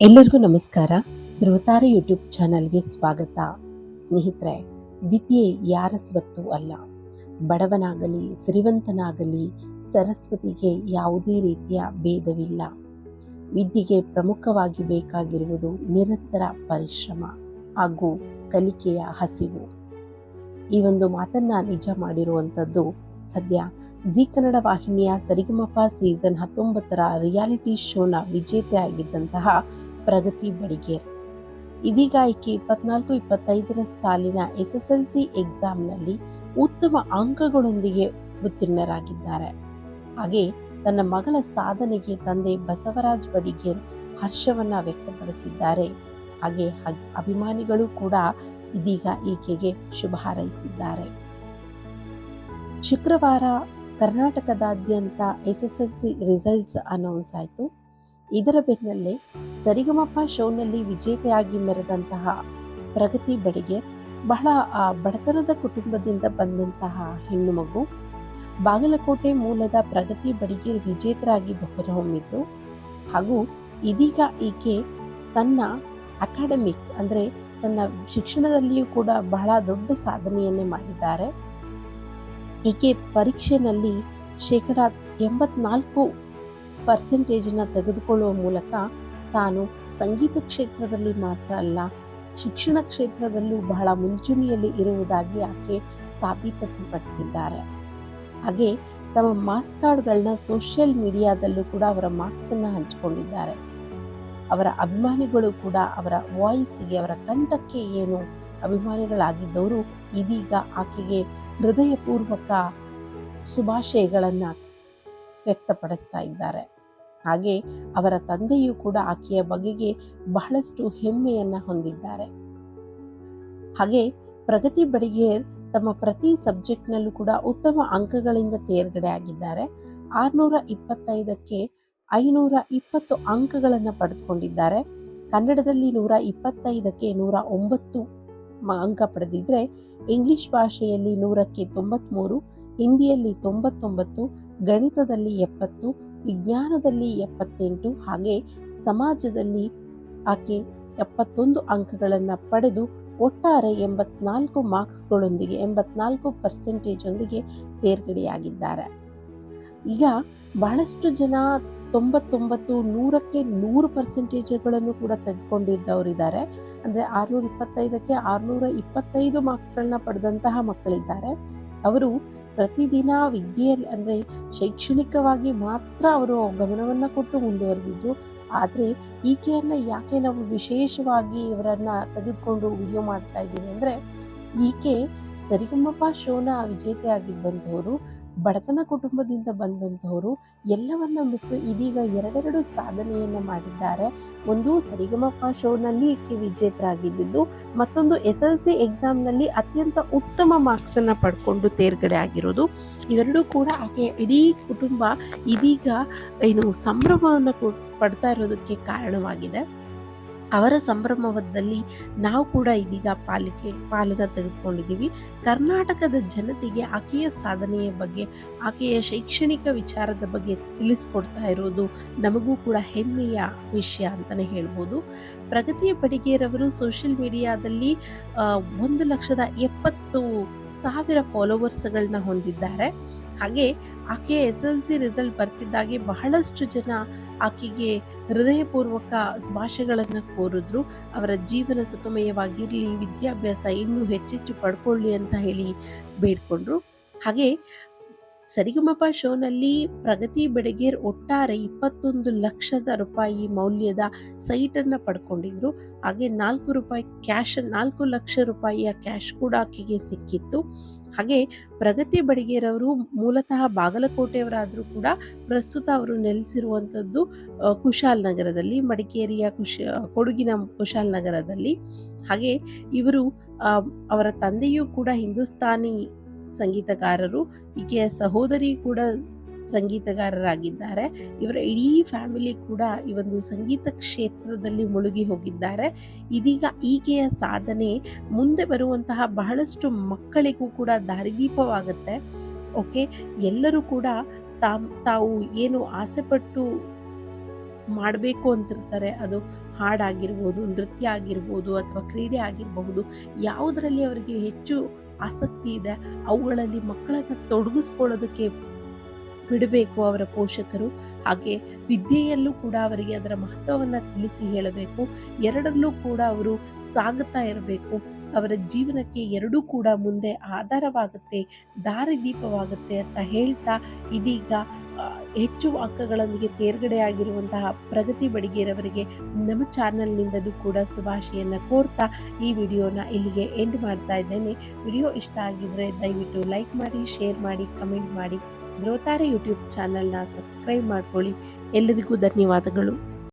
ಎಲ್ಲರಿಗೂ ನಮಸ್ಕಾರ. ಧ್ರುವತಾರೆ ಯೂಟ್ಯೂಬ್ ಚಾನಲ್ಗೆ ಸ್ವಾಗತ. ಸ್ನೇಹಿತರೆ, ವಿದ್ಯೆ ಯಾರ ಸ್ವತ್ತು ಅಲ್ಲ? ಬಡವನಾಗಲಿ ಶ್ರೀವಂತನಾಗಲಿ ಸರಸ್ವತಿಗೆ ಯಾವುದೇ ರೀತಿಯ ಭೇದವಿಲ್ಲ. ವಿದ್ಯೆಗೆ ಪ್ರಮುಖವಾಗಿ ಬೇಕಾಗಿರುವುದು ನಿರಂತರ ಪರಿಶ್ರಮ ಹಾಗೂ ಕಲಿಕೆಯ ಹಸಿವು. ಈ ಒಂದು ಮಾತನ್ನ ನಿಜ ಮಾಡಿರುವಂಥದ್ದು ಸದ್ಯ ಜಿ ಕನ್ನಡ ವಾಹಿನಿಯ ಸರಿಗಮಪ ಸೀಸನ್ ಹತ್ತೊಂಬತ್ತರ ರಿಯಾಲಿಟಿ ಶೋನ ವಿಜೇತೆ ಆಗಿದ್ದಂತಹ ಪ್ರಗತಿ ಬಡಿಗೇರ್. ಇದೀಗ ಈಕೆ ಇಪ್ಪತ್ನಾಲ್ಕು, ಇಪ್ಪತ್ತೈದರ ಸಾಲಿನ ಎಸ್ ಎಸ್ ಎಲ್ ಸಿ ಎಕ್ಸಾಮ್ನಲ್ಲಿ ಉತ್ತಮ ಅಂಕಗಳೊಂದಿಗೆ ಉತ್ತೀರ್ಣರಾಗಿದ್ದಾರೆ. ಹಾಗೆ ತನ್ನ ಮಗಳ ಸಾಧನೆಗೆ ತಂದೆ ಬಸವರಾಜ್ ಬಡಿಗೇರ್ ಹರ್ಷವನ್ನ ವ್ಯಕ್ತಪಡಿಸಿದ್ದಾರೆ. ಹಾಗೆ ಅಭಿಮಾನಿಗಳು ಕೂಡ ಇದೀಗ ಈಕೆಗೆ ಶುಭ ಹಾರೈಸಿದ್ದಾರೆ. ಶುಕ್ರವಾರ ಕರ್ನಾಟಕದಾದ್ಯಂತ S S L C results announce ಆಯಿತು. ಇದರ ಬೆನ್ನಲ್ಲೇ ಸರಿಗಮಪ ಶೋನಲ್ಲಿ ವಿಜೇತೆಯಾಗಿ ಮೆರೆದಂತಹ ಪ್ರಗತಿ ಬಡಿಗೆ ಬಹಳ ಆ, ಬಡತನದ ಕುಟುಂಬದಿಂದ ಬಂದಂತಹ ಹೆಣ್ಣು ಮಗು ಬಾಗಲಕೋಟೆ ಮೂಲದ ಪ್ರಗತಿ ಬಡಿಗೆ ವಿಜೇತರಾಗಿ ಹೊರಹೊಮ್ಮಿದ್ರು ಹಾಗೂ ಇದೀಗ ಈಕೆ ತನ್ನ ಅಕಾಡೆಮಿಕ್ ಅಂದರೆ ತನ್ನ ಶಿಕ್ಷಣದಲ್ಲಿಯೂ ಕೂಡ ಬಹಳ ದೊಡ್ಡ ಸಾಧನೆಯನ್ನೇ ಮಾಡಿದ್ದಾರೆ. ಈಕೆ ಪರೀಕ್ಷೆನಲ್ಲಿ ಶೇಕಡ ಎಂಬತ್ನಾಲ್ಕು ಪರ್ಸೆಂಟೇಜನ್ನು ತೆಗೆದುಕೊಳ್ಳುವ ಮೂಲಕ ತಾನು ಸಂಗೀತ ಕ್ಷೇತ್ರದಲ್ಲಿ ಮಾತ್ರ ಅಲ್ಲ, ಶಿಕ್ಷಣ ಕ್ಷೇತ್ರದಲ್ಲೂ ಬಹಳ ಮುಂಚೂಣಿಯಲ್ಲಿ ಇರುವುದಾಗಿ ಆಕೆ ಸಾಬೀತುಪಡಿಸಿದ್ದಾರೆ. ಹಾಗೆ ತಮ್ಮ ಮಾರ್ಕ್ಸ್ ಕಾರ್ಡ್ಗಳನ್ನ ಸೋಷಿಯಲ್ ಮೀಡಿಯಾದಲ್ಲೂ ಕೂಡ ಅವರ ಮಾರ್ಕ್ಸನ್ನು ಹಂಚಿಕೊಂಡಿದ್ದಾರೆ. ಅವರ ಅಭಿಮಾನಿಗಳು ಕೂಡ ಅವರ ವಾಯ್ಸ್ಗೆ, ಅವರ ಕಂಠಕ್ಕೆ ಏನು ಅಭಿಮಾನಿಗಳಾಗಿದ್ದವರು ಇದೀಗ ಆಕೆಗೆ ಹೃದಯಪೂರ್ವಕ ಶುಭಾಶಯಗಳನ್ನು ವ್ಯಕ್ತಪಡಿಸ್ತಾ ಇದ್ದಾರೆ. ಹಾಗೆ ಅವರ ತಂದೆಯೂ ಕೂಡ ಆಕೆಯ ಬಗೆಗೆ ಬಹಳಷ್ಟು ಹೆಮ್ಮೆಯನ್ನ ಹೊಂದಿದ್ದಾರೆ. ಹಾಗೆ ಪ್ರಗತಿ ಬಡಿಗೇರ್ ತಮ್ಮ ಪ್ರತಿ ಸಬ್ಜೆಕ್ಟ್ನಲ್ಲೂ ಕೂಡ ಉತ್ತಮ ಅಂಕಗಳಿಂದ ತೇರ್ಗಡೆ ಆಗಿದ್ದಾರೆ. ಆರ್ನೂರ ಇಪ್ಪತ್ತೈದಕ್ಕೆ ಐನೂರ ಇಪ್ಪತ್ತು ಅಂಕಗಳನ್ನು ಪಡೆದುಕೊಂಡಿದ್ದಾರೆ. ಕನ್ನಡದಲ್ಲಿ ನೂರ ಇಪ್ಪತ್ತೈದಕ್ಕೆ ನೂರ ಒಂಬತ್ತು ಅಂಕ ಪಡೆದಿದ್ರೆ ಇಂಗ್ಲಿಷ್ ಭಾಷೆಯಲ್ಲಿ ನೂರಕ್ಕೆ ತೊಂಬತ್ಮೂರು, ಹಿಂದಿಯಲ್ಲಿ ತೊಂಬತ್ತೊಂಬತ್ತು, ಗಣಿತದಲ್ಲಿ ಎಪ್ಪತ್ತು ವಿಜ್ಞಾನದಲ್ಲಿ ಎಪ್ಪತ್ತೆಂಟು ಹಾಗೆ ಸಮಾಜದಲ್ಲಿ ಆಕೆ ಎಪ್ಪತ್ತೊಂದು ಅಂಕಗಳನ್ನು ಪಡೆದು ಒಟ್ಟಾರೆ ಎಂಬತ್ನಾಲ್ಕು ಮಾರ್ಕ್ಸ್ಗಳೊಂದಿಗೆ, ಎಂಬತ್ನಾಲ್ಕು ಪರ್ಸೆಂಟೇಜೊಂದಿಗೆ ತೇರ್ಗಡೆಯಾಗಿದ್ದಾರೆ. ಈಗ ಬಹಳಷ್ಟು ಜನ ತೊಂಬತ್ತೊಂಬತ್ತು, ನೂರಕ್ಕೆ ನೂರು ಪರ್ಸೆಂಟೇಜ್ಗಳನ್ನು ಕೂಡ ತೆಗೆದುಕೊಂಡಿದ್ದವರಿದ್ದಾರೆ. ಅಂದರೆ ಆರುನೂರ ಇಪ್ಪತ್ತೈದಕ್ಕೆ ಆರುನೂರ ಇಪ್ಪತ್ತೈದು ಮಾರ್ಕ್ಸ್ಗಳನ್ನ ಪಡೆದಂತಹ ಮಕ್ಕಳಿದ್ದಾರೆ. ಅವರು ಪ್ರತಿದಿನ ವಿದ್ಯೆಯಲ್ಲಿ ಅಂದರೆ ಶೈಕ್ಷಣಿಕವಾಗಿ ಮಾತ್ರ ಅವರು ಗಮನವನ್ನು ಕೊಟ್ಟು ಮುಂದುವರೆದಿದ್ರು. ಆದರೆ ಈಕೆಯನ್ನು ಯಾಕೆ ನಾವು ವಿಶೇಷವಾಗಿ ಇವರನ್ನು ತೆಗೆದುಕೊಂಡು ವಿಡಿಯೋ ಮಾಡ್ತಾ ಇದ್ದೀವಿ ಅಂದರೆ ಈಕೆ ಸರಿಗಮ್ಮಪ್ಪ ಶೋನ ವಿಜೇತೆ ಆಗಿದ್ದಂಥವರು ಬಡತನ ಕುಟುಂಬದಿಂದ ಬಂದಂಥವರು ಎಲ್ಲವನ್ನ ಬಿಟ್ಟು ಇದೀಗ ಎರಡೆರಡು ಸಾಧನೆಯನ್ನು ಮಾಡಿದ್ದಾರೆ. ಒಂದು ಸರಿಗಮಪ ಶೋನಲ್ಲಿ ಈಕೆ ವಿಜೇತರಾಗಿದ್ದು ಮತ್ತೊಂದು ಎಸ್ ಎಲ್ ಸಿ ಎಕ್ಸಾಮ್ನಲ್ಲಿ ಅತ್ಯಂತ ಉತ್ತಮ ಮಾರ್ಕ್ಸನ್ನು ಪಡ್ಕೊಂಡು ತೇರ್ಗಡೆ ಆಗಿರೋದು. ಇವೆರಡೂ ಕೂಡ ಆಕೆಯ ಇಡೀ ಕುಟುಂಬ ಇದೀಗ ಏನು ಸಂಭ್ರಮವನ್ನು ಕೊ- ಪಡ್ತಾ ಇರೋದಕ್ಕೆ ಕಾರಣವಾಗಿದೆ. ಅವರ ಸಂಭ್ರಮದಲ್ಲಿ ನಾವು ಕೂಡ ಇದೀಗ ಪಾಲಿಕೆ, ಪಾಲನ ತೆಗೆದುಕೊಂಡಿದ್ದೀವಿ. ಕರ್ನಾಟಕದ ಜನತೆಗೆ ಆಕೆಯ ಸಾಧನೆಯ ಬಗ್ಗೆ, ಆಕೆಯ ಶೈಕ್ಷಣಿಕ ವಿಚಾರದ ಬಗ್ಗೆ ತಿಳಿಸ್ಕೊಡ್ತಾ ಇರೋದು ನಮಗೂ ಕೂಡ ಹೆಮ್ಮೆಯ ವಿಷಯ ಅಂತಲೇ ಹೇಳ್ಬೋದು. ಪ್ರಗತಿಯ ಬಡಿಗೆಯರವರು ಸೋಷಿಯಲ್ ಮೀಡಿಯಾದಲ್ಲಿ ಒಂದು ಲಕ್ಷದ ಎಪ್ಪತ್ತು ಸಾವಿರ ಫಾಲೋವರ್ಸ್ಗಳನ್ನ ಹೊಂದಿದ್ದಾರೆ. ಹಾಗೆ ಆಕೆಯ ಎಸ್ ಎಲ್ ಸಿ ರಿಸಲ್ಟ್ ಬರ್ತಿದ್ದಾಗೆ ಬಹಳಷ್ಟು ಜನ ಆಕೆಗೆ ಹೃದಯಪೂರ್ವಕ ಭಾಷೆಗಳನ್ನು ಕೋರಿದ್ರು. ಅವರ ಜೀವನ ಸುಖಮಯವಾಗಿರಲಿ ವಿದ್ಯಾಭ್ಯಾಸ ಇನ್ನೂ ಹೆಚ್ಚೆಚ್ಚು ಪಡ್ಕೊಳ್ಳಿ ಅಂತ ಹೇಳಿ ಬೇಡ್ಕೊಂಡ್ರು. ಹಾಗೆ ಸರಿಗಮಪ ಶೋನಲ್ಲಿ ಪ್ರಗತಿ ಬೆಡಗೇರ್ ಒಟ್ಟಾರೆ ಇಪ್ಪತ್ತೊಂದು ಲಕ್ಷದ ರೂಪಾಯಿ ಮೌಲ್ಯದ ಸೈಟನ್ನು ಪಡ್ಕೊಂಡಿದ್ರು. ಹಾಗೆ ನಾಲ್ಕು ರೂಪಾಯಿ ಕ್ಯಾಶ್, ನಾಲ್ಕು ಲಕ್ಷ ರೂಪಾಯಿಯ ಕ್ಯಾಶ್ ಕೂಡ ಆಕೆಗೆ ಸಿಕ್ಕಿತ್ತು. ಹಾಗೆ ಪ್ರಗತಿ ಬಡಿಗೇರವರು ಮೂಲತಃ ಬಾಗಲಕೋಟೆಯವರಾದರೂ ಕೂಡ ಪ್ರಸ್ತುತ ಅವರು ನೆಲೆಸಿರುವಂಥದ್ದು ಕುಶಾಲ್ ನಗರದಲ್ಲಿ, ಮಡಿಕೇರಿಯ ಕುಶ, ಕೊಡಗಿನ ಕುಶಾಲನಗರದಲ್ಲಿ ಹಾಗೆ ಇವರು ಅವರ ತಂದೆಯೂ ಕೂಡ ಹಿಂದೂಸ್ತಾನಿ ಸಂಗೀತಗಾರರು, ಈಕೆಯ ಸಹೋದರಿ ಕೂಡ ಸಂಗೀತಗಾರರಾಗಿದ್ದಾರೆ. ಇವರ ಇಡೀ ಫ್ಯಾಮಿಲಿ ಕೂಡ ಈ ಒಂದು ಸಂಗೀತ ಕ್ಷೇತ್ರದಲ್ಲಿ ಮುಳುಗಿ ಹೋಗಿದ್ದಾರೆ. ಇದೀಗ ಈಕೆಯ ಸಾಧನೆ ಮುಂದೆ ಬರುವಂತಹ ಬಹಳಷ್ಟು ಮಕ್ಕಳಿಗೂ ಕೂಡ ದಾರಿದೀಪವಾಗುತ್ತೆ. ಓಕೆ, ಎಲ್ಲರೂ ಕೂಡ ತಾಮ್, ತಾವು ಏನು ಆಸೆಪಟ್ಟು ಮಾಡಬೇಕು ಅಂತಿರ್ತಾರೆ, ಅದು ಹಾಡಾಗಿರ್ಬೋದು, ನೃತ್ಯ ಆಗಿರ್ಬೋದು ಅಥವಾ ಕ್ರೀಡೆ ಆಗಿರಬಹುದು, ಯಾವುದರಲ್ಲಿ ಅವರಿಗೆ ಹೆಚ್ಚು ಆಸಕ್ತಿ ಇದೆ, ಅವುಗಳಲ್ಲಿ ಮಕ್ಕಳನ್ನು ತೊಡಗಿಸ್ಕೊಳ್ಳೋದಕ್ಕೆ ಬಿಡಬೇಕು ಅವರ ಪೋಷಕರು. ಹಾಗೆ ವಿದ್ಯೆಯಲ್ಲೂ ಕೂಡ ಅವರಿಗೆ ಅದರ ಮಹತ್ವವನ್ನು ತಿಳಿಸಿ ಹೇಳಬೇಕು. ಎರಡರಲ್ಲೂ ಕೂಡ ಅವರು ಸಾಗುತ್ತಾ ಇರಬೇಕು. ಅವರ ಜೀವನಕ್ಕೆ ಎರಡೂ ಕೂಡ ಮುಂದೆ ಆಧಾರವಾಗುತ್ತೆ, ದಾರಿದೀಪವಾಗುತ್ತೆ ಅಂತ ಹೇಳ್ತಾ ಇದೀಗ ಹೆಚ್ಚು ಅಂಕಗಳೊಂದಿಗೆ ತೇರ್ಗಡೆ ಆಗಿರುವಂತಹ ಪ್ರಗತಿ ಬಡಿಗೇರವರಿಗೆ ನಮ್ಮ ಚಾನಲ್ನಿಂದಲೂ ಕೂಡ ಶುಭಾಶಯನ್ನ ಕೋರ್ತಾ ಈ ವಿಡಿಯೋನ ಇಲ್ಲಿಗೆ ಎಂಡ್ ಮಾಡ್ತಾ ಇದ್ದೇನೆ. ವಿಡಿಯೋ ಇಷ್ಟ ಆಗಿದ್ರೆ ದಯವಿಟ್ಟು ಲೈಕ್ ಮಾಡಿ, ಶೇರ್ ಮಾಡಿ, ಕಮೆಂಟ್ ಮಾಡಿ. ದ್ರೋತಾರೆ ಯೂಟ್ಯೂಬ್ ಚಾನಲ್ನ ಸಬ್ಸ್ಕ್ರೈಬ್ ಮಾಡ್ಕೊಳ್ಳಿ. ಎಲ್ಲರಿಗೂ ಧನ್ಯವಾದಗಳು.